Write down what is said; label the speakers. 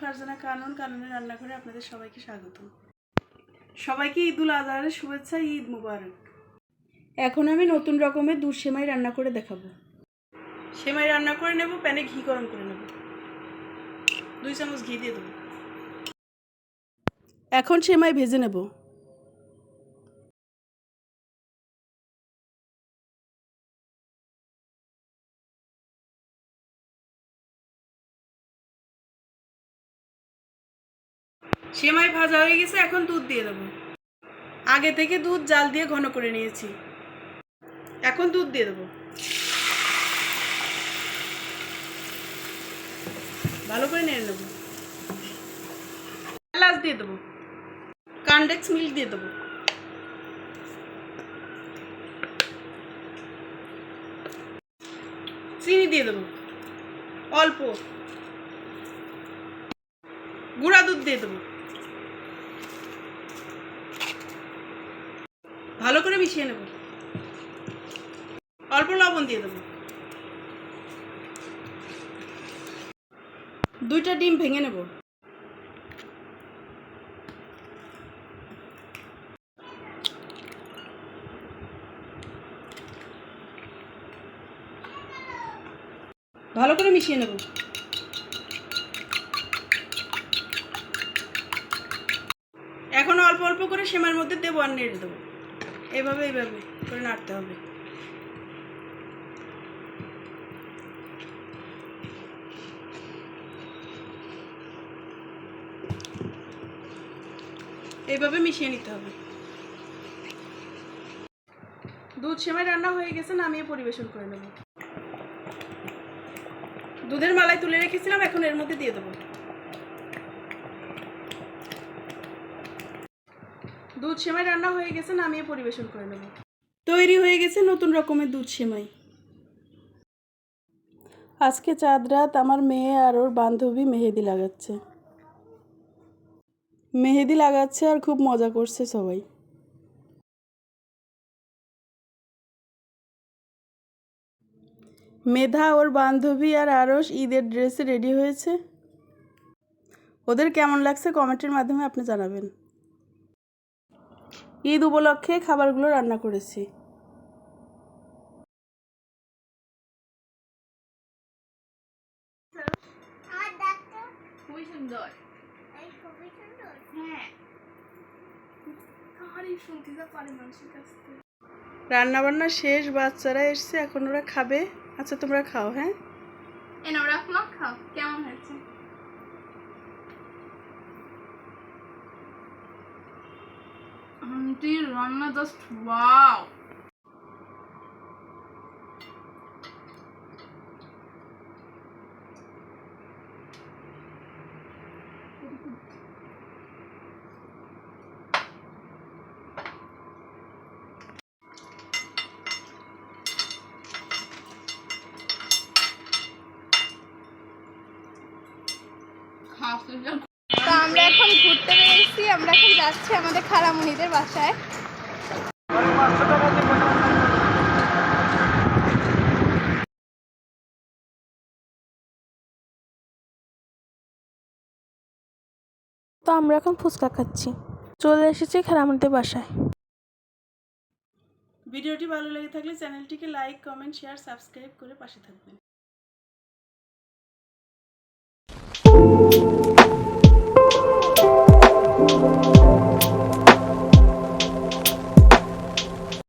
Speaker 1: ফারজানা কানুন, কানুনের রান্নাঘরে আপনাদের সবাইকে স্বাগত সবাইকে ঈদুল আজহারের শুভেচ্ছা, ঈদ মুবারক। এখন আমি নতুন রকমের দুধ সেমাই রান্না করে দেখাবো। সেমাই রান্না করে নেব, প্যানে ঘি গরম করে নেব। দুই চামচ ঘি দিয়ে দেবো। এখন সেমাই ভেজে নেব। সেমাই ভাজা হয়ে গেছে, এখন দুধ দিয়ে দেবো। আগে থেকে দুধ জাল দিয়ে ঘন করে নিয়েছি। এখন দুধ দিয়ে দেবো। ভালো করে নেড়ে নেব। এলাচ দিয়ে দেবো। কান্ডেক্স মিল্ক দিয়ে দেবো। চিনি দিয়ে দেবো। অল্প। গুঁড়া দুধ দিয়ে দেবো ভালো করে মিশিয়ে নেব। অল্প লবণ দিয়ে দেবো। দুইটা ডিম ভেঙে নেব। ভালো করে মিশিয়ে নেব। এখন অল্প অল্প করে সেমার মধ্যে দেবো আর নেড়ে দেবো। এভাবে এইভাবে করে নাড়তে হবে। এইভাবে মিশিয়ে নিতে হবে। দুধ সেমাই রান্না হয়ে গেছে, নামিয়ে পরিবেশন করে নেব। দুধের মালাই তুলে রেখেছিলাম, এখন এর মধ্যে দিয়ে দেবো। দুধ সেমাই রান্না হয়ে গেছে, নামিয়ে পরিবেশন করে নেব। তৈরি হয়ে গেছে নতুন রকমের দুধ সেমাই। আজকে চাঁদ রাত আমার মেয়ে আর ওর বান্ধবী মেহেদি লাগাচ্ছে। মেহেদি লাগাচ্ছে আর খুব মজা করছে সবাই। মেধা, ওর বান্ধবী আর আরস ঈদের ড্রেসে রেডি হয়েছে। ওদের কেমন লাগছে কমেন্টের মাধ্যমে আপনি জানাবেন। ঈদ উপলক্ষে খাবারগুলো রান্না করেছি।
Speaker 2: হ্যাঁ।
Speaker 1: রান্না বান্না শেষ বাচ্চারা এসছে এখন ওরা খাবে। আচ্ছা তোমরা খাও হ্যাঁ?
Speaker 2: এনে ওরা খাও। কেমন হয়েছে? আন্টি রান্না জাস্ট ওয়াও তো আমরা এখন ঘুরতে বেরিয়েছি আমরা এখন যাচ্ছি আমাদের খালামণিদের বাসায়।
Speaker 3: তো আমরা এখন ফুচকা খাচ্ছি। চলে এসেছি খেলামুনিদের বাসায়।
Speaker 1: ভিডিওটি ভালো লেগে থাকলে চ্যানেলটিকে লাইক কমেন্ট শেয়ার সাবস্ক্রাইব করে পাশে থাকবেন।